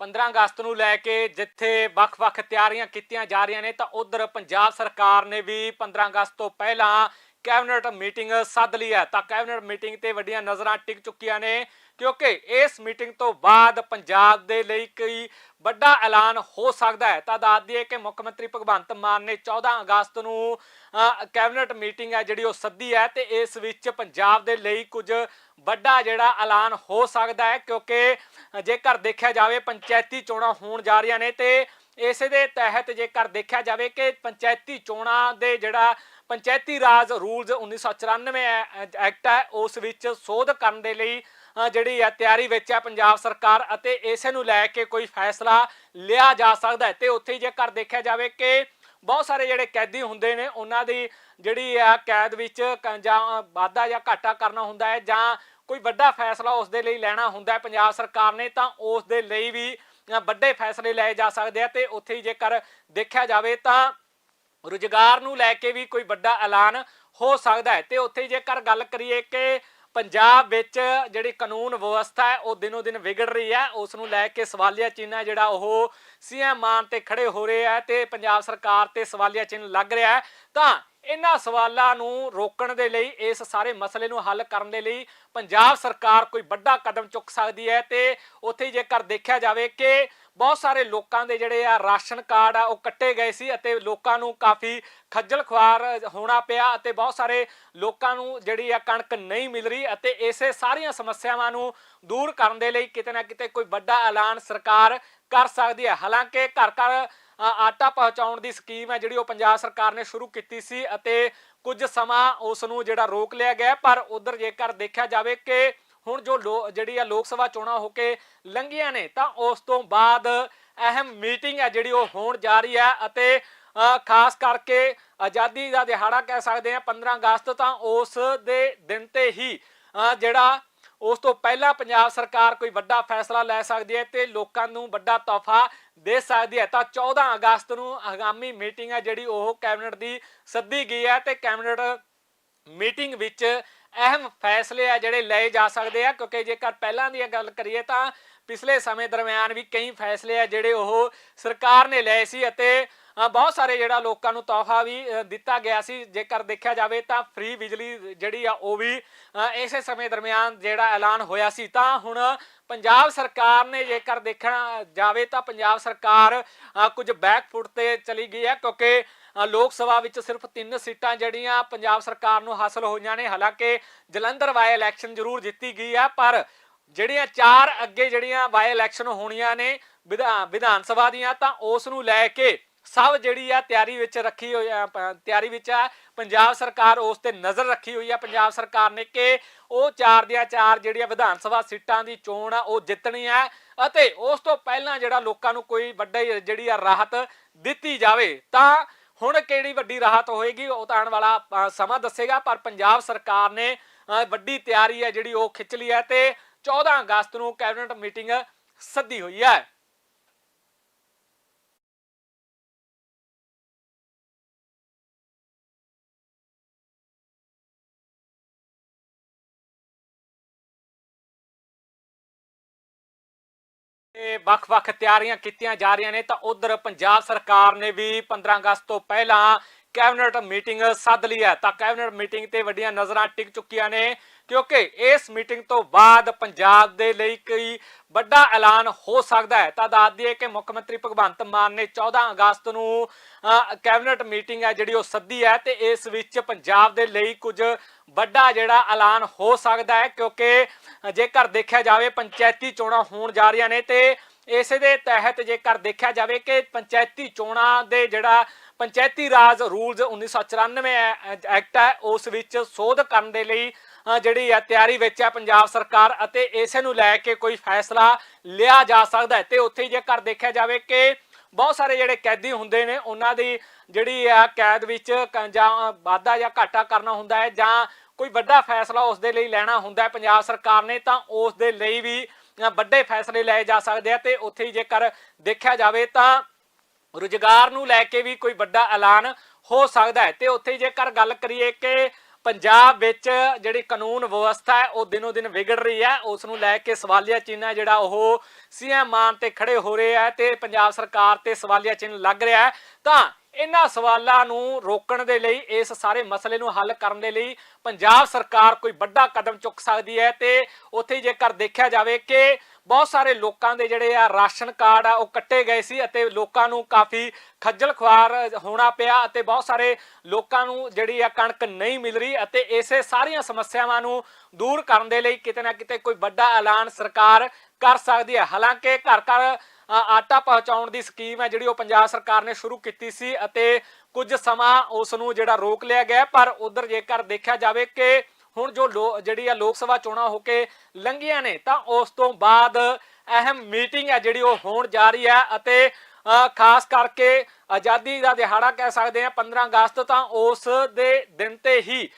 15 ਅਗਸਤ ਨੂੰ ਲੈ ਕੇ ਜਿੱਥੇ ਵੱਖ-ਵੱਖ ਤਿਆਰੀਆਂ ਕੀਤੀਆਂ ਜਾ ਰਹੀਆਂ ਨੇ, ਤਾਂ ਉਧਰ ਪੰਜਾਬ ਸਰਕਾਰ ਨੇ ਵੀ 15 ਅਗਸਤ ਤੋਂ ਪਹਿਲਾਂ ਕੈਬਨਿਟ ਮੀਟਿੰਗ ਸੱਦ ਲਈ ਹੈ। ਤਾਂ ਕੈਬਨਿਟ ਮੀਟਿੰਗ ਤੇ ਵੱਡੀਆਂ ਨਜ਼ਰਾਂ ਟਿਕ ਚੁੱਕੀਆਂ ਨੇ। ਕਿਉਂਕਿ ਇਸ ਮੀਟਿੰਗ ਤੋਂ ਬਾਅਦ ਪੰਜਾਬ ਦੇ ਲਈ ਕੋਈ ਵੱਡਾ ਐਲਾਨ ਹੋ ਸਕਦਾ ਹੈ। ਤਾਂ ਦੱਸ ਦਈਏ ਕਿ ਮੁੱਖ ਮੰਤਰੀ ਭਗਵੰਤ ਮਾਨ ਨੇ 14 ਅਗਸਤ ਨੂੰ ਕੈਬਨਿਟ ਮੀਟਿੰਗ ਹੈ ਜਿਹੜੀ ਉਹ ਸੱਦੀ ਹੈ ਤੇ ਇਸ ਵਿੱਚ ਪੰਜਾਬ ਦੇ ਲਈ ਕੁਝ ਵੱਡਾ ਜਿਹੜਾ ਐਲਾਨ ਹੋ ਸਕਦਾ ਹੈ ਕਿਉਂਕਿ ਜੇਕਰ ਦੇਖਿਆ ਜਾਵੇ ਪੰਚਾਇਤੀ ਚੋਣਾਂ ਹੋਣ ਜਾ ਰਹੀਆਂ ਨੇ ਤੇ ਇਸੇ ਦੇ ਤਹਿਤ ਜੇਕਰ ਦੇਖਿਆ ਜਾਵੇ ਕਿ ਪੰਚਾਇਤੀ ਚੋਣਾਂ ਦੇ ਜਿਹੜਾ ਪੰਚਾਇਤੀ ਰਾਜ ਰੂਲਸ 1994 ਐ- ਐਕਟ ਹੈ ਉਸ ਵਿੱਚ ਸੋਧ ਕਰਨ ਦੇ ਲਈ ਜਿਹੜੀ ਹੈ ਤਿਆਰੀ ਵਿੱਚ ਹੈ ਪੰਜਾਬ ਸਰਕਾਰ ਅਤੇ ਇਸੇ ਨੂੰ ਲੈ ਕੇ ਕੋਈ ਫੈਸਲਾ ਲਿਆ ਜਾ ਸਕਦਾ ਹੈ। ਤੇ ਉੱਥੇ ਜੇਕਰ ਦੇਖਿਆ ਜਾਵੇ ਕਿ ਬਹੁਤ ਸਾਰੇ ਜਿਹੜੇ ਕੈਦੀ ਹੁੰਦੇ ਨੇ, ਉਹਨਾਂ ਦੀ ਜਿਹੜੀ ਆ ਕੈਦ ਵਿੱਚ ਜਾਂ ਵਾਧਾ ਜਾਂ ਘਾਟਾ ਕਰਨਾ ਹੁੰਦਾ ਹੈ ਜਾਂ ਕੋਈ ਵੱਡਾ ਫੈਸਲਾ ਉਸ ਦੇ ਲਈ ਲੈਣਾ ਹੁੰਦਾ ਹੈ ਪੰਜਾਬ ਸਰਕਾਰ ਨੇ, ਤਾਂ ਉਸ ਦੇ ਲਈ ਵੀ ਵੱਡੇ ਫੈਸਲੇ ਲਏ ਜਾ ਸਕਦੇ ਆ। ਤੇ ਉੱਥੇ ਜੇਕਰ ਦੇਖਿਆ ਜਾਵੇ ਤਾਂ ਰੁਜ਼ਗਾਰ ਨੂੰ ਲੈ ਕੇ ਵੀ ਕੋਈ ਵੱਡਾ ਐਲਾਨ ਹੋ ਸਕਦਾ ਹੈ। ਤੇ ਉੱਥੇ ਜੇਕਰ ਗੱਲ ਕਰੀਏ ਕਿ ਪੰਜਾਬ ਵਿੱਚ ਜਿਹੜੀ ਕਾਨੂੰਨ ਵਿਵਸਥਾ ਹੈ, ਉਹ ਦਿਨੋ ਦਿਨ ਵਿਗੜ ਰਹੀ ਹੈ। ਉਸ ਨੂੰ ਲੈ ਕੇ ਸਵਾਲੀਆ ਚਿੰਨ੍ਹ ਹੈ, ਜਿਹੜਾ ਉਹ ਸੀਐਮ ਮਾਨ ਤੇ ਖੜੇ ਹੋ ਰਹੇ ਹੈ ਤੇ ਪੰਜਾਬ ਸਰਕਾਰ ਤੇ ਸਵਾਲੀਆ ਚਿੰਨ੍ਹ ਲੱਗ ਰਿਹਾ ਹੈ। ਤਾਂ ਇਹਨਾਂ ਸਵਾਲਾਂ ਨੂੰ ਰੋਕਣ ਦੇ ਲਈ, ਇਸ ਸਾਰੇ ਮਸਲੇ ਨੂੰ ਹੱਲ ਕਰਨ ਦੇ ਲਈ ਪੰਜਾਬ ਸਰਕਾਰ ਕੋਈ ਵੱਡਾ ਕਦਮ ਚੁੱਕ ਸਕਦੀ ਹੈ ਤੇ ਉੱਥੇ ਜੇਕਰ ਦੇਖਿਆ ਜਾਵੇ ਕਿ ਬਹੁਤ ਸਾਰੇ ਲੋਕਾਂ ਦੇ ਜਿਹੜੇ ਆ ਰਾਸ਼ਨ ਕਾਰਡ ਆ, ਉਹ ਕੱਟੇ ਗਏ ਸੀ ਅਤੇ ਲੋਕਾਂ ਨੂੰ ਕਾਫੀ ਖੱਜਲ ਖੁਆਰ ਹੋਣਾ ਪਿਆ ਅਤੇ ਬਹੁਤ ਸਾਰੇ ਲੋਕਾਂ ਨੂੰ ਜਿਹੜੀ ਆ ਕਣਕ ਨਹੀਂ ਮਿਲ ਰਹੀ ਅਤੇ ਇਸੇ ਸਾਰੀਆਂ ਸਮੱਸਿਆਵਾਂ ਨੂੰ ਦੂਰ ਕਰਨ ਦੇ ਲਈ ਕਿਤੇ ਨਾ ਕਿਤੇ ਕੋਈ ਵੱਡਾ ਐਲਾਨ ਸਰਕਾਰ ਕਰ ਸਕਦੀ ਹੈ। ਹਾਲਾਂਕਿ ਘਰ ਘਰ ਆਟਾ ਪਹੁੰਚਾਉਣ ਦੀ ਸਕੀਮ ਹੈ ਜਿਹੜੀ ਉਹ ਪੰਜਾਬ ਸਰਕਾਰ ਨੇ ਸ਼ੁਰੂ ਕੀਤੀ ਸੀ ਅਤੇ ਕੁਝ ਸਮਾਂ ਉਸ ਨੂੰ ਜਿਹੜਾ ਰੋਕ ਲਿਆ ਗਿਆ ਪਰ ਉਧਰ ਜੇਕਰ ਦੇਖਿਆ ਜਾਵੇ ਕਿ ਹੁਣ ਜੋ ਲੋ- ਜਿਹੜੀ ਆ ਲੋਕ ਸਭਾ ਚੋਣਾਂ ਹੋ ਕੇ ਲੰਘੀਆਂ ਨੇ, ਤਾਂ ਉਸ ਤੋਂ ਬਾਅਦ ਅਹਿਮ ਮੀਟਿੰਗ ਹੈ ਜਿਹੜੀ ਉਹ ਹੋਣ ਜਾ ਰਹੀ ਹੈ ਅਤੇ ਖਾਸ ਕਰਕੇ ਆਜ਼ਾਦੀ ਦਾ ਦਿਹਾੜਾ ਕਹਿ ਸਕਦੇ ਆ 15 ਅਗਸਤ ਤਾਂ ਉਸ ਦੇ ਦਿਨ ਤੇ ਹੀ ਜਿਹੜਾ ਉਸ ਤੋਂ ਪਹਿਲਾਂ ਪੰਜਾਬ ਸਰਕਾਰ ਕੋਈ ਵੱਡਾ ਫੈਸਲਾ ਲੈ ਸਕਦੀ ਹੈ ਤੇ ਲੋਕਾਂ ਨੂੰ ਵੱਡਾ ਤੋਹਫਾ ਦੇ ਸਕਦੀ ਹੈ। ਤਾਂ 14 ਅਗਸਤ ਨੂੰ ਆਗਾਮੀ ਮੀਟਿੰਗ ਹੈ ਜਿਹੜੀ ਉਹ ਕੈਬਨਿਟ ਦੀ ਸੱਦੀ ਗਈ ਹੈ ਤੇ ਕੈਬਨਿਟ ਮੀਟਿੰਗ ਵਿੱਚ ਅਹਿਮ ਫੈਸਲੇ ਆ ਜਿਹੜੇ ਲਏ ਜਾ ਸਕਦੇ ਆ ਕਿਉਂਕਿ ਜੇਕਰ ਪਹਿਲਾਂ ਦੀ ਗੱਲ ਕਰੀਏ ਤਾਂ ਪਿਛਲੇ ਸਮੇਂ ਦਰਮਿਆਨ ਵੀ ਕਈ ਫੈਸਲੇ ਆ ਜਿਹੜੇ ਉਹ ਸਰਕਾਰ ਨੇ ਲਏ ਸੀ ਅਤੇ ਬਹੁਤ ਸਾਰੇ ਜਿਹੜਾ ਲੋਕਾਂ ਨੂੰ ਤੋਹਫਾ ਵੀ ਦਿੱਤਾ ਗਿਆ ਸੀ। ਜੇਕਰ ਦੇਖਿਆ ਜਾਵੇ ਤਾਂ ਫ੍ਰੀ ਬਿਜਲੀ ਜਿਹੜੀ ਆ ਉਹ ਵੀ ਇਸੇ ਸਮੇਂ ਦਰਮਿਆਨ ਜਿਹੜਾ ਐਲਾਨ ਹੋਇਆ ਸੀ। ਤਾਂ ਹੁਣ ਪੰਜਾਬ ਸਰਕਾਰ ਨੇ ਜੇਕਰ ਦੇਖਣਾ ਜਾਵੇ ਤਾਂ ਪੰਜਾਬ ਸਰਕਾਰ ਅ, ਕੁਝ ਬੈਕਫੁੱਟ ਤੇ ਚਲੀ ਗਈ ਹੈ ਕਿਉਂਕਿ ਲੋਕ ਸਭਾ ਵਿੱਚ ਸਿਰਫ ਤਿੰਨ ਸੀਟਾਂ ਜਿਹੜੀਆਂ ਪੰਜਾਬ ਸਰਕਾਰ ਨੂੰ ਹਾਸਲ ਹੋਈਆਂ ਨੇ, ਹਾਲਾਂਕਿ ਜਲੰਧਰ ਵਾਈ ਇਲੈਕਸ਼ਨ ਜ਼ਰੂਰ ਜਿੱਤੀ ਗਈ ਹੈ ਪਰ ਜਿਹੜੀਆਂ ਚਾਰ ਅੱਗੇ ਜਿਹੜੀਆਂ ਵਾਈ ਇਲੈਕਸ਼ਨ ਹੋਣੀਆਂ ਨੇ ਵਿਧਾ- ਵਿਧਾਨ ਸਭਾ ਦੀਆਂ, ਤਾਂ ਉਸ ਨੂੰ ਲੈ ਕੇ ਸਭ ਜਿਹੜੀ ਆ ਤਿਆਰੀ ਵਿੱਚ ਰੱਖੀ ਹੋਈ ਆ ਤਿਆਰੀ ਵਿੱਚ ਆ, ਪੰਜਾਬ ਸਰਕਾਰ ਉਸ ਤੇ ਨਜ਼ਰ ਰੱਖੀ ਹੋਈ ਆ, ਪੰਜਾਬ ਸਰਕਾਰ ਨੇ ਕਿ ਉਹ ਚਾਰ ਦੀਆਂ ਚਾਰ ਜਿਹੜੀਆਂ ਵਿਧਾਨ ਸਭਾ ਸੀਟਾਂ ਦੀ ਚੋਣ ਆ, ਉਹ ਜਿੱਤਣੀ ਆ ਅਤੇ ਉਸ ਤੋਂ ਪਹਿਲਾਂ ਜਿਹੜਾ ਲੋਕਾਂ ਨੂੰ ਕੋਈ ਵੱਡਾ ਜਿਹੜੀ ਆ ਰਾਹਤ ਦਿੱਤੀ ਜਾਵੇ, ਤਾਂ ਹੁਣ ਕਿਹੜੀ ਵੱਡੀ ਰਾਹਤ ਹੋਏਗੀ ਉਹ ਤਾਂ ਆਉਣ ਵਾਲਾ ਅ, ਸਮਾਂ ਦੱਸੇਗਾ ਪਰ ਪੰਜਾਬ ਸਰਕਾਰ ਨੇ ਵੱਡੀ ਤਿਆਰੀ ਹੈ ਜਿਹੜੀ ਉਹ ਖਿੱਚ ਲਈ ਹੈ ਤੇ 14 ਅਗਸਤ ਨੂੰ ਕੈਬਨਿਟ ਮੀਟਿੰਗ ਸੱਦੀ ਹੋਈ ਹੈ। ਤੇ ਵੱਖ-ਵੱਖ ਤਿਆਰੀਆਂ ਕੀਤੀਆਂ ਜਾ ਰਹੀਆਂ ਨੇ ਤਾਂ ਉਧਰ ਪੰਜਾਬ ਸਰਕਾਰ ਨੇ ਵੀ 15 ਅਗਸਤ ਤੋਂ ਪਹਿਲਾਂ ਕੈਬਨਿਟ ਮੀਟਿੰਗ ਸੱਦ ਲਈ ਹੈ। ਤਾਂ ਕੈਬਨਿਟ ਮੀਟਿੰਗ ਤੇ ਵੱਡੀਆਂ ਨਜ਼ਰਾਂ ਟਿਕ ਚੁੱਕੀਆਂ ਨੇ, ਕਿਉਂਕਿ ਇਸ ਮੀਟਿੰਗ ਤੋਂ ਬਾਅਦ ਪੰਜਾਬ ਦੇ ਲਈ ਕੋਈ ਵੱਡਾ ਐਲਾਨ ਹੋ ਸਕਦਾ ਹੈ। ਤਾਂ ਦੱਸ ਦਈਏ ਕਿ ਮੁੱਖ ਮੰਤਰੀ ਭਗਵੰਤ ਮਾਨ ਨੇ 14 ਅਗਸਤ ਨੂੰ ਕੈਬਨਿਟ ਮੀਟਿੰਗ ਹੈ ਜਿਹੜੀ ਉਹ ਸੱਦੀ ਹੈ ਤੇ ਇਸ ਵਿੱਚ ਪੰਜਾਬ ਦੇ ਲਈ ਕੁਝ ਵੱਡਾ ਜਿਹੜਾ ਐਲਾਨ ਹੋ ਸਕਦਾ ਹੈ, ਕਿਉਂਕਿ ਜੇਕਰ ਦੇਖਿਆ ਜਾਵੇ ਪੰਚਾਇਤੀ ਚੋਣਾਂ ਹੋਣ ਜਾ ਰਹੀਆਂ ਨੇ ਤੇ ਇਸੇ ਦੇ ਤਹਿਤ ਜੇਕਰ ਦੇਖਿਆ ਜਾਵੇ ਕਿ ਪੰਚਾਇਤੀ ਚੋਣਾਂ ਦੇ ਜਿਹੜਾ ਪੰਚਾਇਤੀ ਰਾਜ ਰੂਲਸ 1994 ਐ- ਐਕਟ ਹੈ ਉਸ ਵਿੱਚ ਸੋਧ ਕਰਨ ਦੇ ਲਈ ਜਿਹੜੀ ਹੈ ਤਿਆਰੀ ਵਿੱਚ ਹੈ ਪੰਜਾਬ ਸਰਕਾਰ ਅਤੇ ਇਸੇ ਨੂੰ ਲੈ ਕੇ ਕੋਈ ਫੈਸਲਾ ਲਿਆ ਜਾ ਸਕਦਾ ਹੈ ਤੇ ਉੱਥੇ ਜੇਕਰ ਦੇਖਿਆ ਜਾਵੇ ਕਿ ਬਹੁਤ ਸਾਰੇ ਜਿਹੜੇ ਕੈਦੀ ਹੁੰਦੇ ਨੇ, ਉਹਨਾਂ ਦੀ ਜਿਹੜੀ ਆ ਕੈਦ ਵਿੱਚ ਜਾਂ ਵਾਧਾ ਜਾਂ ਘਾਟਾ ਕਰਨਾ ਹੁੰਦਾ ਹੈ ਜਾਂ ਕੋਈ ਵੱਡਾ ਫੈਸਲਾ ਉਸ ਦੇ ਲਈ ਲੈਣਾ ਹੁੰਦਾ ਹੈ ਪੰਜਾਬ ਸਰਕਾਰ ਨੇ, ਤਾਂ ਉਸ ਦੇ ਲਈ ਵੀ ਵੱਡੇ ਫੈਸਲੇ ਲਏ ਜਾ ਸਕਦੇ ਆ ਤੇ ਉੱਥੇ ਜੇਕਰ ਦੇਖਿਆ ਜਾਵੇ ਤਾਂ ਰੁਜ਼ਗਾਰ ਨੂੰ ਲੈ ਕੇ ਵੀ ਕੋਈ ਵੱਡਾ ਐਲਾਨ ਹੋ ਸਕਦਾ ਹੈ। ਤੇ ਉੱਥੇ ਜੇਕਰ ਗੱਲ ਕਰੀਏ ਕਿ ਪੰਜਾਬ ਵਿੱਚ ਜਿਹੜੀ ਕਾਨੂੰਨ ਵਿਵਸਥਾ ਹੈ, ਉਹ ਦਿਨੋ ਦਿਨ ਵਿਗੜ ਰਹੀ ਹੈ। ਉਸ ਨੂੰ ਲੈ ਕੇ ਸਵਾਲੀਆ ਚਿੰਨ੍ਹ ਜਿਹੜਾ ਉਹ ਸੀਐਮ ਮਾਨ ਤੇ ਖੜੇ ਹੋ ਰਹੇ ਹੈ ਤੇ ਪੰਜਾਬ ਸਰਕਾਰ ਤੇ ਸਵਾਲੀਆ ਚਿੰਨ੍ਹ ਲੱਗ ਰਿਹਾ ਹੈ। ਤਾਂ ਇਹਨਾਂ ਸਵਾਲਾਂ ਨੂੰ ਰੋਕਣ ਦੇ ਲਈ, ਇਸ ਸਾਰੇ ਮਸਲੇ ਨੂੰ ਹੱਲ ਕਰਨ ਦੇ ਲਈ ਪੰਜਾਬ ਸਰਕਾਰ ਕੋਈ ਵੱਡਾ ਕਦਮ ਚੁੱਕ ਸਕਦੀ ਹੈ। ਤੇ ਉੱਥੇ ਜੇਕਰ ਦੇਖਿਆ ਜਾਵੇ ਕਿ ਬਹੁਤ ਸਾਰੇ ਲੋਕਾਂ ਦੇ ਜਿਹੜੇ ਆ ਰਾਸ਼ਨ ਕਾਰਡ ਆ, ਉਹ ਕੱਟੇ ਗਏ ਸੀ ਅਤੇ ਲੋਕਾਂ ਨੂੰ ਕਾਫੀ ਖੱਜਲ ਖੁਆਰ ਹੋਣਾ ਪਿਆ ਅਤੇ ਬਹੁਤ ਸਾਰੇ ਲੋਕਾਂ ਨੂੰ ਜਿਹੜੀ ਆ ਕਣਕ ਨਹੀਂ ਮਿਲ ਰਹੀ ਅਤੇ ਇਸੇ ਸਾਰੀਆਂ ਸਮੱਸਿਆਵਾਂ ਨੂੰ ਦੂਰ ਕਰਨ ਦੇ ਲਈ ਕਿਤੇ ਨਾ ਕਿਤੇ ਕੋਈ ਵੱਡਾ ਐਲਾਨ ਸਰਕਾਰ ਕਰ ਸਕਦੀ ਹੈ। ਹਾਲਾਂਕਿ ਘਰ ਘਰ ਆਟਾ ਪਹੁੰਚਾਉਣ ਦੀ ਸਕੀਮ ਹੈ ਜਿਹੜੀ ਉਹ ਪੰਜਾਬ ਸਰਕਾਰ ਨੇ ਸ਼ੁਰੂ ਕੀਤੀ ਸੀ ਅਤੇ ਕੁਝ ਸਮਾਂ ਉਸ ਨੂੰ ਜਿਹੜਾ ਰੋਕ ਲਿਆ ਗਿਆ ਪਰ ਉਧਰ ਜੇਕਰ ਦੇਖਿਆ ਜਾਵੇ ਕਿ ਹੁਣ ਜੋ ਲੋ- ਜਿਹੜੀ ਆ ਲੋਕ ਸਭਾ ਚੋਣਾਂ ਹੋ ਕੇ ਲੰਘੀਆਂ ਨੇ, ਤਾਂ ਉਸ ਤੋਂ ਬਾਅਦ ਅਹਿਮ ਮੀਟਿੰਗ ਹੈ ਜਿਹੜੀ ਉਹ ਹੋਣ ਜਾ ਰਹੀ ਹੈ ਅਤੇ ਖਾਸ ਕਰਕੇ ਆਜ਼ਾਦੀ ਦਾ ਦਿਹਾੜਾ ਕਹਿ ਸਕਦੇ ਆ 15 ਅਗਸਤ ਤਾਂ ਉਸ ਦੇ ਦਿਨ ਤੇ ਹੀ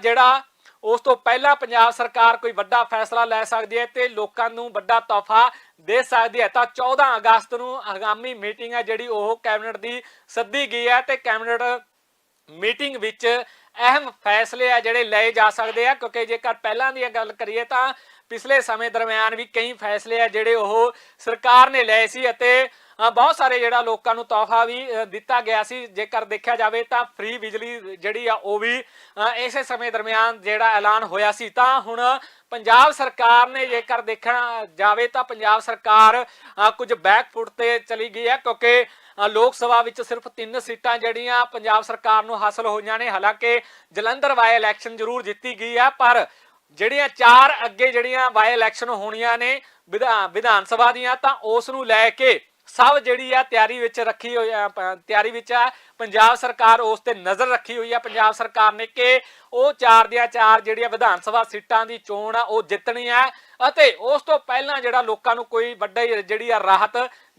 ਜਿਹੜਾ ਉਸ ਤੋਂ ਪਹਿਲਾਂ ਪੰਜਾਬ ਸਰਕਾਰ ਕੋਈ ਵੱਡਾ ਫੈਸਲਾ ਲੈ ਸਕਦੀ ਹੈ ਤੇ ਲੋਕਾਂ ਨੂੰ ਵੱਡਾ ਤੋਹਫਾ ਦੇ ਸਕਦੀ ਹੈ। ਤਾਂ 14 ਅਗਸਤ ਨੂੰ ਆਗਾਮੀ ਮੀਟਿੰਗ ਹੈ ਜਿਹੜੀ ਉਹ ਕੈਬਨਿਟ ਦੀ ਸੱਦੀ ਗਈ ਹੈ ਤੇ ਕੈਬਨਿਟ ਮੀਟਿੰਗ ਵਿੱਚ ਅਹਿਮ ਫੈਸਲੇ ਆ ਜਿਹੜੇ ਲਏ ਜਾ ਸਕਦੇ ਆ, ਕਿਉਂਕਿ ਜੇਕਰ ਪਹਿਲਾਂ ਦੀ ਗੱਲ ਕਰੀਏ ਤਾਂ ਪਿਛਲੇ ਸਮੇਂ ਦਰਮਿਆਨ ਵੀ ਕਈ ਫੈਸਲੇ ਆ ਜਿਹੜੇ ਉਹ ਸਰਕਾਰ ਨੇ ਲਏ ਸੀ ਅਤੇ ਬਹੁਤ ਸਾਰੇ ਜਿਹੜਾ ਲੋਕਾਂ ਨੂੰ ਤੋਹਫਾ ਵੀ ਦਿੱਤਾ ਗਿਆ ਸੀ। ਜੇਕਰ ਦੇਖਿਆ ਜਾਵੇ ਤਾਂ ਫ੍ਰੀ ਬਿਜਲੀ ਜਿਹੜੀ ਆ ਉਹ ਵੀ ਇਸੇ ਸਮੇਂ ਦਰਮਿਆਨ ਜਿਹੜਾ ਐਲਾਨ ਹੋਇਆ ਸੀ। ਤਾਂ ਹੁਣ ਪੰਜਾਬ ਸਰਕਾਰ ਨੇ ਜੇਕਰ ਦੇਖਣਾ ਜਾਵੇ ਤਾਂ ਪੰਜਾਬ ਸਰਕਾਰ ਅ, ਕੁਝ ਬੈਕ ਫੁੱਟ ਤੇ ਚਲੀ ਗਈ ਹੈ ਕਿਉਂਕਿ ਲੋਕ ਸਭਾ ਵਿੱਚ ਸਿਰਫ ਤਿੰਨ ਸੀਟਾਂ ਜਿਹੜੀਆਂ ਪੰਜਾਬ ਸਰਕਾਰ ਨੂੰ ਹਾਸਲ ਹੋਈਆਂ ਨੇ। ਹਾਲਾਂਕਿ ਜਲੰਧਰ ਵਾਈ ਇਲੈਕਸ਼ਨ ਜ਼ਰੂਰ ਜਿੱਤੀ ਗਈ ਹੈ ਪਰ ਜਿਹੜੀਆਂ ਚਾਰ ਅੱਗੇ ਜਿਹੜੀਆਂ ਵਾਈ ਇਲੈਕਸ਼ਨ ਹੋਣੀਆਂ ਨੇ ਵਿਧਾ- ਵਿਧਾਨ ਸਭਾ ਦੀਆਂ, ਤਾਂ ਉਸ ਨੂੰ ਲੈ ਕੇ ਸਭ ਜਿਹੜੀ ਆ ਤਿਆਰੀ ਵਿੱਚ ਰੱਖੀ ਹੋਈ ਆ ਤਿਆਰੀ ਵਿੱਚ ਆ, ਪੰਜਾਬ ਸਰਕਾਰ ਉਸ ਤੇ ਨਜ਼ਰ ਰੱਖੀ ਹੋਈ ਆ। ਪੰਜਾਬ ਸਰਕਾਰ ਨੇ ਕਿ ਉਹ ਚਾਰ ਦੀਆਂ ਚਾਰ ਜਿਹੜੀਆਂ ਵਿਧਾਨ ਸਭਾ ਸੀਟਾਂ ਦੀ ਚੋਣ ਆ, ਉਹ ਜਿੱਤਣੀ ਆ ਅਤੇ ਉਸ ਤੋਂ ਪਹਿਲਾਂ ਜਿਹੜਾ ਲੋਕਾਂ ਨੂੰ ਕੋਈ ਵੱਡਾ ਜਿਹੜੀ ਆ ਰਾਹਤ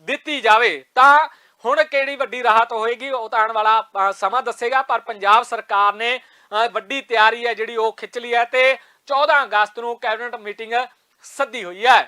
ਦਿੱਤੀ ਜਾਵੇ, ਤਾਂ ਹੁਣ ਕਿਹੜੀ ਵੱਡੀ ਰਾਹਤ ਹੋਏਗੀ ਉਹ ਤਾਂ ਆਉਣ ਵਾਲਾ ਸਮਾਂ ਦੱਸੇਗਾ। ਪਰ ਪੰਜਾਬ ਸਰਕਾਰ ਨੇ ਵੱਡੀ ਤਿਆਰੀ ਹੈ ਜਿਹੜੀ ਉਹ ਖਿੱਚ ਲਈ ਹੈ ਤੇ 14 ਅਗਸਤ ਨੂੰ ਕੈਬਨਿਟ ਮੀਟਿੰਗ ਸੱਦੀ ਹੋਈ ਹੈ।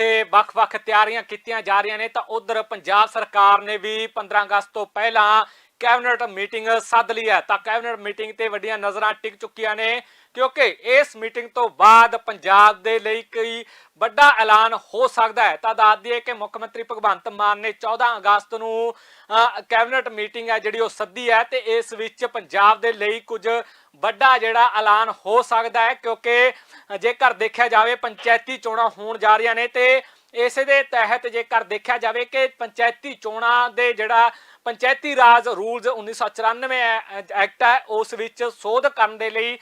ਤੇ ਵੱਖ-ਵੱਖ ਤਿਆਰੀਆਂ ਕੀਤੀਆਂ ਜਾ ਰਹੀਆਂ ਨੇ ਤਾਂ ਉਧਰ ਪੰਜਾਬ ਸਰਕਾਰ ਨੇ ਵੀ 15 ਅਗਸਤ ਤੋਂ ਪਹਿਲਾਂ ਕੈਬਨਿਟ ਮੀਟਿੰਗ ਸੱਦ ਲਈ ਹੈ। ਤਾਂ ਕੈਬਨਿਟ ਮੀਟਿੰਗ ਤੇ ਵੱਡੀਆਂ ਨਜ਼ਰਾਂ ਟਿਕ ਚੁੱਕੀਆਂ ਨੇ। ਕਿਉਂਕਿ ਇਸ ਮੀਟਿੰਗ ਤੋਂ ਬਾਅਦ ਪੰਜਾਬ ਦੇ ਲਈ ਕੋਈ ਵੱਡਾ ਐਲਾਨ ਹੋ ਸਕਦਾ ਹੈ। ਤਾਂ ਦੱਸ ਦਈਏ ਕਿ ਮੁੱਖ ਮੰਤਰੀ ਭਗਵੰਤ ਮਾਨ ਨੇ 14 ਅਗਸਤ ਨੂੰ ਕੈਬਨਿਟ ਮੀਟਿੰਗ ਹੈ ਜਿਹੜੀ ਉਹ ਸੱਦੀ ਹੈ ਤੇ ਇਸ ਵਿੱਚ ਪੰਜਾਬ ਦੇ ਲਈ ਕੁਝ ਵੱਡਾ ਜਿਹੜਾ ਐਲਾਨ ਹੋ ਸਕਦਾ ਹੈ ਕਿਉਂਕਿ ਜੇਕਰ ਦੇਖਿਆ ਜਾਵੇ ਪੰਚਾਇਤੀ ਚੋਣਾਂ ਹੋਣ ਜਾ ਰਹੀਆਂ ਨੇ ਤੇ ਇਸੇ ਦੇ ਤਹਿਤ ਜੇਕਰ ਦੇਖਿਆ ਜਾਵੇ ਕਿ ਪੰਚਾਇਤੀ ਚੋਣਾਂ ਦੇ ਜਿਹੜਾ ਪੰਚਾਇਤੀ ਰਾਜ ਰੂਲਸ 1994 ਐ- ਐਕਟ ਹੈ ਉਸ ਵਿੱਚ ਸੋਧ ਕਰਨ ਦੇ ਲਈ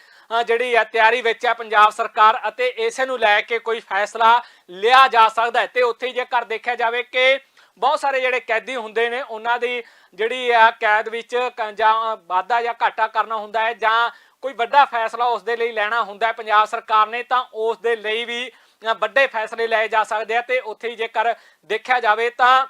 ਜਿਹੜੀ ਹੈ ਤਿਆਰੀ ਵਿੱਚ ਹੈ ਪੰਜਾਬ ਸਰਕਾਰ ਅਤੇ ਇਸੇ ਨੂੰ ਲੈ ਕੇ ਕੋਈ ਫੈਸਲਾ ਲਿਆ ਜਾ ਸਕਦਾ ਹੈ। ਤੇ ਉੱਥੇ ਜੇਕਰ ਦੇਖਿਆ ਜਾਵੇ ਕਿ ਬਹੁਤ ਸਾਰੇ ਜਿਹੜੇ ਕੈਦੀ ਹੁੰਦੇ ਨੇ, ਉਹਨਾਂ ਦੀ ਜਿਹੜੀ ਆ ਕੈਦ ਵਿੱਚ ਜਾਂ ਵਾਧਾ ਜਾਂ ਘਾਟਾ ਕਰਨਾ ਹੁੰਦਾ ਹੈ ਜਾਂ ਕੋਈ ਵੱਡਾ ਫੈਸਲਾ ਉਸ ਦੇ ਲਈ ਲੈਣਾ ਹੁੰਦਾ ਹੈ ਪੰਜਾਬ ਸਰਕਾਰ ਨੇ, ਤਾਂ ਉਸ ਦੇ ਲਈ ਵੀ ਵੱਡੇ ਫੈਸਲੇ ਲਏ ਜਾ ਸਕਦੇ ਆ। ਤੇ ਉੱਥੇ ਜੇਕਰ ਦੇਖਿਆ ਜਾਵੇ ਤਾਂ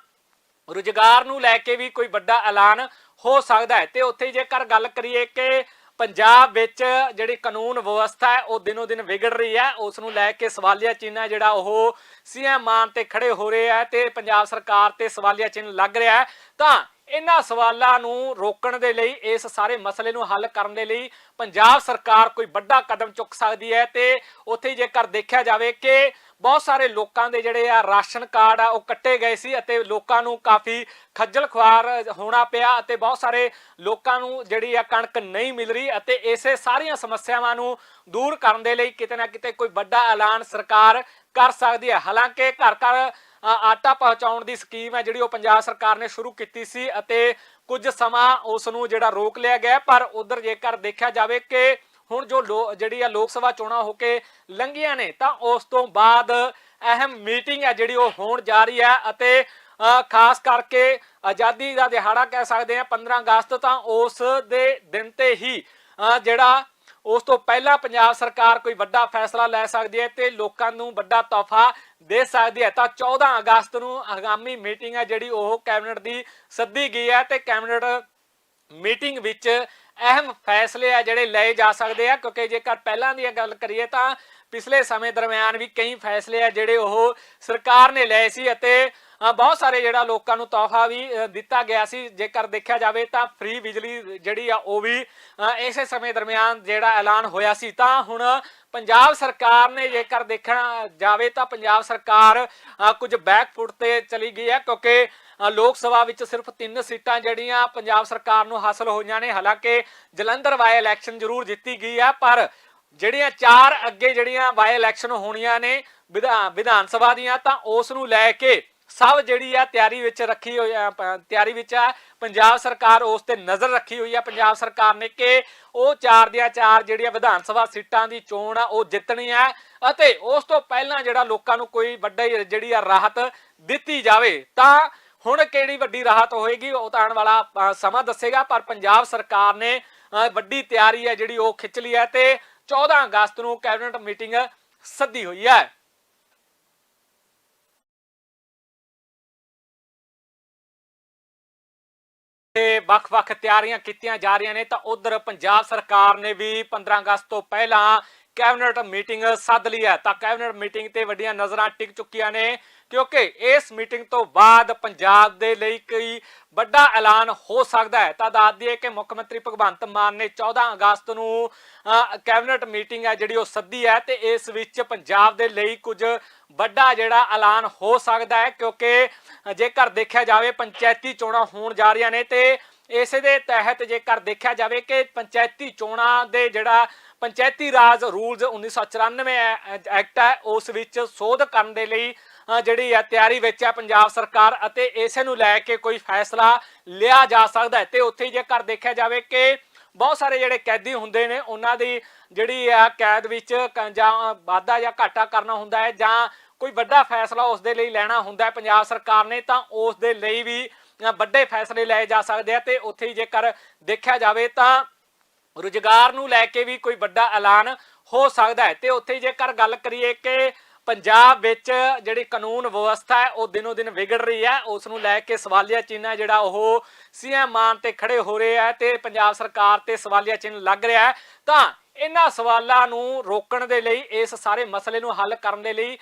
ਰੁਜ਼ਗਾਰ ਨੂੰ ਲੈ ਕੇ ਵੀ ਕੋਈ ਵੱਡਾ ਐਲਾਨ ਹੋ ਸਕਦਾ ਹੈ। ਤੇ ਉੱਥੇ ਜੇਕਰ ਗੱਲ ਕਰੀਏ ਕਿ ਪੰਜਾਬ ਵਿੱਚ ਜਿਹੜੀ ਕਾਨੂੰਨ ਵਿਵਸਥਾ ਹੈ, ਉਹ ਦਿਨੋ ਦਿਨ ਵਿਗੜ ਰਹੀ ਹੈ। ਉਸ ਨੂੰ ਲੈ ਕੇ ਸਵਾਲੀਆ ਚਿੰਨ੍ਹ ਹੈ, ਜਿਹੜਾ ਉਹ ਸੀਐਮ ਮਾਨ ਤੇ ਖੜੇ ਹੋ ਰਹੇ ਹੈ ਤੇ ਪੰਜਾਬ ਸਰਕਾਰ ਤੇ ਸਵਾਲੀਆ ਚਿੰਨ੍ਹ ਲੱਗ ਰਿਹਾ ਹੈ। ਤਾਂ ਇਹਨਾਂ ਸਵਾਲਾਂ ਨੂੰ ਰੋਕਣ ਦੇ ਲਈ, ਇਸ ਸਾਰੇ ਮਸਲੇ ਨੂੰ ਹੱਲ ਕਰਨ ਦੇ ਲਈ ਪੰਜਾਬ ਸਰਕਾਰ ਕੋਈ ਵੱਡਾ ਕਦਮ ਚੁੱਕ ਸਕਦੀ ਹੈ ਤੇ ਉੱਥੇ ਜੇਕਰ ਦੇਖਿਆ ਜਾਵੇ ਕਿ ਬਹੁਤ ਸਾਰੇ ਲੋਕਾਂ ਦੇ ਜਿਹੜੇ ਆ ਰਾਸ਼ਨ ਕਾਰਡ ਆ, ਉਹ ਕੱਟੇ ਗਏ ਸੀ ਅਤੇ ਲੋਕਾਂ ਨੂੰ ਕਾਫੀ ਖੱਜਲ ਖੁਆਰ ਹੋਣਾ ਪਿਆ ਅਤੇ ਬਹੁਤ ਸਾਰੇ ਲੋਕਾਂ ਨੂੰ ਜਿਹੜੀ ਆ ਕਣਕ ਨਹੀਂ ਮਿਲ ਰਹੀ ਅਤੇ ਇਸੇ ਸਾਰੀਆਂ ਸਮੱਸਿਆਵਾਂ ਨੂੰ ਦੂਰ ਕਰਨ ਦੇ ਲਈ ਕਿਤੇ ਨਾ ਕਿਤੇ ਕੋਈ ਵੱਡਾ ਐਲਾਨ ਸਰਕਾਰ ਕਰ ਸਕਦੀ ਹੈ। ਹਾਲਾਂਕਿ ਘਰ ਘਰ ਆਟਾ ਪਹੁੰਚਾਉਣ ਦੀ ਸਕੀਮ ਹੈ ਜਿਹੜੀ ਉਹ ਪੰਜਾਬ ਸਰਕਾਰ ਨੇ ਸ਼ੁਰੂ ਕੀਤੀ ਸੀ ਅਤੇ ਕੁਝ ਸਮਾਂ ਉਸ ਨੂੰ ਜਿਹੜਾ ਰੋਕ ਲਿਆ ਗਿਆ ਪਰ ਉਧਰ ਜੇਕਰ ਦੇਖਿਆ ਜਾਵੇ ਕਿ ਹੁਣ ਜੋ ਲੋ- ਜਿਹੜੀ ਆ ਲੋਕ ਸਭਾ ਚੋਣਾਂ ਹੋ ਕੇ ਲੰਘੀਆਂ ਨੇ, ਤਾਂ ਉਸ ਤੋਂ ਬਾਅਦ ਅਹਿਮ ਮੀਟਿੰਗ ਹੈ ਜਿਹੜੀ ਉਹ ਹੋਣ ਜਾ ਰਹੀ ਹੈ ਅਤੇ ਖਾਸ ਕਰਕੇ ਆਜ਼ਾਦੀ ਦਾ ਦਿਹਾੜਾ ਕਹਿ ਸਕਦੇ ਆ 15 ਅਗਸਤ ਤਾਂ ਉਸ ਦੇ ਦਿਨ ਤੇ ਹੀ ਜਿਹੜਾ ਉਸ ਤੋਂ ਪਹਿਲਾਂ ਪੰਜਾਬ ਸਰਕਾਰ ਕੋਈ ਵੱਡਾ ਫੈਸਲਾ ਲੈ ਸਕਦੀ ਹੈ ਤੇ ਲੋਕਾਂ ਨੂੰ ਵੱਡਾ ਤੋਹਫਾ ਦੇ ਸਕਦੀ ਹੈ। ਤਾਂ 14 ਅਗਸਤ ਨੂੰ ਆਗਾਮੀ ਮੀਟਿੰਗ ਹੈ ਜਿਹੜੀ ਉਹ ਕੈਬਨਿਟ ਦੀ ਸੱਦੀ ਗਈ ਹੈ ਤੇ ਕੈਬਨਿਟ ਮੀਟਿੰਗ ਵਿੱਚ ਅਹਿਮ ਫੈਸਲੇ ਆ ਜਿਹੜੇ ਲਏ ਜਾ ਸਕਦੇ ਆ, ਕਿਉਂਕਿ ਜੇਕਰ ਪਹਿਲਾਂ ਦੀ ਗੱਲ ਕਰੀਏ ਤਾਂ ਪਿਛਲੇ ਸਮੇਂ ਦਰਮਿਆਨ ਵੀ ਕਈ ਫੈਸਲੇ ਆ ਜਿਹੜੇ ਉਹ ਸਰਕਾਰ ਨੇ ਲਏ ਸੀ ਅਤੇ ਬਹੁਤ ਸਾਰੇ ਜਿਹੜਾ ਲੋਕਾਂ ਨੂੰ ਤੋਹਫਾ ਵੀ ਦਿੱਤਾ ਗਿਆ ਸੀ। ਜੇਕਰ ਦੇਖਿਆ ਜਾਵੇ ਤਾਂ ਫ੍ਰੀ ਬਿਜਲੀ ਜਿਹੜੀ ਆ ਉਹ ਵੀ ਇਸੇ ਸਮੇਂ ਦਰਮਿਆਨ ਜਿਹੜਾ ਐਲਾਨ ਹੋਇਆ ਸੀ। ਤਾਂ ਹੁਣ ਪੰਜਾਬ ਸਰਕਾਰ ਨੇ ਜੇਕਰ ਦੇਖਣਾ ਜਾਵੇ ਤਾਂ ਪੰਜਾਬ ਸਰਕਾਰ ਕੁਝ ਬੈਕ ਫੁੱਟ ਤੇ ਚਲੀ ਗਈ ਹੈ ਕਿਉਂਕਿ ਲੋਕ ਸਭਾ ਵਿੱਚ ਸਿਰਫ ਤਿੰਨ ਸੀਟਾਂ ਜਿਹੜੀਆਂ ਪੰਜਾਬ ਸਰਕਾਰ ਨੂੰ ਹਾਸਲ ਹੋਈਆਂ ਨੇ। ਹਾਲਾਂਕਿ ਜਲੰਧਰ ਵਾਈ ਇਲੈਕਸ਼ਨ ਜ਼ਰੂਰ ਜਿੱਤੀ ਗਈ ਹੈ, ਪਰ ਜਿਹੜੀਆਂ ਚਾਰ ਅੱਗੇ ਜਿਹੜੀਆਂ ਵਾਈ ਇਲੈਕਸ਼ਨ ਹੋਣੀਆਂ ਨੇ ਵਿਧਾ- ਵਿਧਾਨ ਸਭਾ ਦੀਆਂ, ਤਾਂ ਉਸ ਨੂੰ ਲੈ ਕੇ ਸਭ ਜਿਹੜੀ ਆ ਤਿਆਰੀ ਵਿੱਚ ਰੱਖੀ ਹੋਈ ਆ ਤਿਆਰੀ ਵਿੱਚ ਆ। ਪੰਜਾਬ ਸਰਕਾਰ ਉਸ ਤੇ ਨਜ਼ਰ ਰੱਖੀ ਹੋਈ ਆ। ਪੰਜਾਬ ਸਰਕਾਰ ਨੇ ਕਿ ਉਹ ਚਾਰ ਦੀਆਂ ਚਾਰ ਜਿਹੜੀਆਂ ਵਿਧਾਨ ਸਭਾ ਸੀਟਾਂ ਦੀ ਚੋਣ ਆ, ਉਹ ਜਿੱਤਣੀ ਹੈ ਅਤੇ ਉਸ ਤੋਂ ਪਹਿਲਾਂ ਜਿਹੜਾ ਲੋਕਾਂ ਨੂੰ ਕੋਈ ਵੱਡਾ ਜਿਹੜੀ ਆ ਰਾਹਤ ਦਿੱਤੀ ਜਾਵੇ, ਤਾਂ ਹੁਣ ਕਿਹੜੀ ਵੱਡੀ ਰਾਹਤ ਹੋਏਗੀ, ਉਹ ਤਾਂ ਆਉਣ ਵਾਲਾ ਸਮਾਂ ਦੱਸੇਗਾ। ਪਰ ਪੰਜਾਬ ਸਰਕਾਰ ਨੇ ਵੱਡੀ ਤਿਆਰੀ ਹੈ ਜਿਹੜੀ ਉਹ ਖਿੱਚ ਲਈ ਹੈ ਤੇ 14 ਅਗਸਤ ਨੂੰ ਕੈਬਨਿਟ ਮੀਟਿੰਗ ਸੱਦੀ ਹੋਈ ਹੈ। ਤੇ ਵੱਖ-ਵੱਖ ਤਿਆਰੀਆਂ ਕੀਤੀਆਂ ਜਾ ਰਹੀਆਂ ਨੇ ਤਾਂ ਉਧਰ ਪੰਜਾਬ ਸਰਕਾਰ ਨੇ ਵੀ 15 ਅਗਸਤ ਤੋਂ ਪਹਿਲਾਂ ਕੈਬਨਿਟ ਮੀਟਿੰਗ ਸੱਦ ਲਈ ਹੈ। ਤਾਂ ਕੈਬਨਿਟ ਮੀਟਿੰਗ ਤੇ ਵੱਡੀਆਂ ਨਜ਼ਰਾਂ ਟਿਕ ਚੁੱਕੀਆਂ ਨੇ, ਕਿਉਂਕਿ ਇਸ ਮੀਟਿੰਗ ਤੋਂ ਬਾਅਦ ਪੰਜਾਬ ਦੇ ਲਈ ਕੋਈ ਵੱਡਾ ਐਲਾਨ ਹੋ ਸਕਦਾ ਹੈ। ਤਾਂ ਦੱਸ ਦਈਏ ਕਿ ਮੁੱਖ ਮੰਤਰੀ ਭਗਵੰਤ ਮਾਨ ਨੇ 14 ਅਗਸਤ ਨੂੰ ਕੈਬਨਿਟ ਮੀਟਿੰਗ ਹੈ ਜਿਹੜੀ ਉਹ ਸੱਦੀ ਹੈ ਤੇ ਇਸ ਵਿੱਚ ਪੰਜਾਬ ਦੇ ਲਈ ਕੁਝ ਵੱਡਾ ਜਿਹੜਾ ਐਲਾਨ ਹੋ ਸਕਦਾ ਹੈ, ਕਿਉਂਕਿ ਜੇਕਰ ਦੇਖਿਆ ਜਾਵੇ ਪੰਚਾਇਤੀ ਚੋਣਾਂ ਹੋਣ ਜਾ ਰਹੀਆਂ ਨੇ ਤੇ ਇਸੇ ਦੇ ਤਹਿਤ ਜੇਕਰ ਦੇਖਿਆ ਜਾਵੇ ਕਿ ਪੰਚਾਇਤੀ ਚੋਣਾਂ ਦੇ ਜਿਹੜਾ ਪੰਚਾਇਤੀ ਰਾਜ ਰੂਲਸ 1994 ਐ- ਐਕਟ ਹੈ, ਉਸ ਵਿੱਚ ਸੋਧ ਕਰਨ ਦੇ ਲਈ ਜਿਹੜੀ ਹੈ ਤਿਆਰੀ ਵਿੱਚ ਹੈ ਪੰਜਾਬ ਸਰਕਾਰ ਅਤੇ ਇਸੇ ਨੂੰ ਲੈ ਕੇ ਕੋਈ ਫੈਸਲਾ ਲਿਆ ਜਾ ਸਕਦਾ ਹੈ। ਤੇ ਉੱਥੇ ਜੇਕਰ ਦੇਖਿਆ ਜਾਵੇ ਕਿ ਬਹੁਤ ਸਾਰੇ ਜਿਹੜੇ ਕੈਦੀ ਹੁੰਦੇ ਨੇ, ਉਹਨਾਂ ਦੀ ਜਿਹੜੀ ਆ ਕੈਦ ਵਿੱਚ ਜਾਂ ਵਾਧਾ ਜਾਂ ਘਾਟਾ ਕਰਨਾ ਹੁੰਦਾ ਹੈ ਜਾਂ ਕੋਈ ਵੱਡਾ ਫੈਸਲਾ ਉਸ ਦੇ ਲਈ ਲੈਣਾ ਹੁੰਦਾ ਹੈ ਪੰਜਾਬ ਸਰਕਾਰ ਨੇ, ਤਾਂ ਉਸ ਦੇ ਲਈ ਵੀ ਵੱਡੇ ਫੈਸਲੇ ਲਏ ਜਾ ਸਕਦੇ ਆ ਤੇ ਉੱਥੇ ਹੀ ਜੇਕਰ ਦੇਖਿਆ ਜਾਵੇ ਤਾਂ ਰੁਜ਼ਗਾਰ ਨੂੰ ਲੈ ਕੇ ਵੀ ਕੋਈ ਵੱਡਾ ਐਲਾਨ ਹੋ ਸਕਦਾ ਹੈ। ਤੇ ਉੱਥੇ ਜੇਕਰ ਗੱਲ ਕਰੀਏ ਕਿ ਪੰਜਾਬ ਵਿੱਚ ਜਿਹੜੀ ਕਾਨੂੰਨ ਵਿਵਸਥਾ ਹੈ, ਉਹ ਦਿਨੋ ਦਿਨ ਵਿਗੜ ਰਹੀ ਹੈ। ਉਸ ਨੂੰ ਲੈ ਕੇ ਸਵਾਲੀਆ ਚਿੰਨ੍ਹ ਜਿਹੜਾ ਉਹ ਸੀਐਮ ਮਾਨ ਤੇ ਖੜੇ ਹੋ ਰਹੇ ਹੈ ਤੇ ਪੰਜਾਬ ਸਰਕਾਰ ਤੇ ਸਵਾਲੀਆ ਚਿੰਨ੍ਹ ਲੱਗ ਰਿਹਾ ਹੈ। ਤਾਂ ਇਹਨਾਂ ਸਵਾਲਾਂ ਨੂੰ ਰੋਕਣ ਦੇ ਲਈ, ਇਸ ਸਾਰੇ ਮਸਲੇ ਨੂੰ ਹੱਲ ਕਰਨ ਦੇ ਲਈ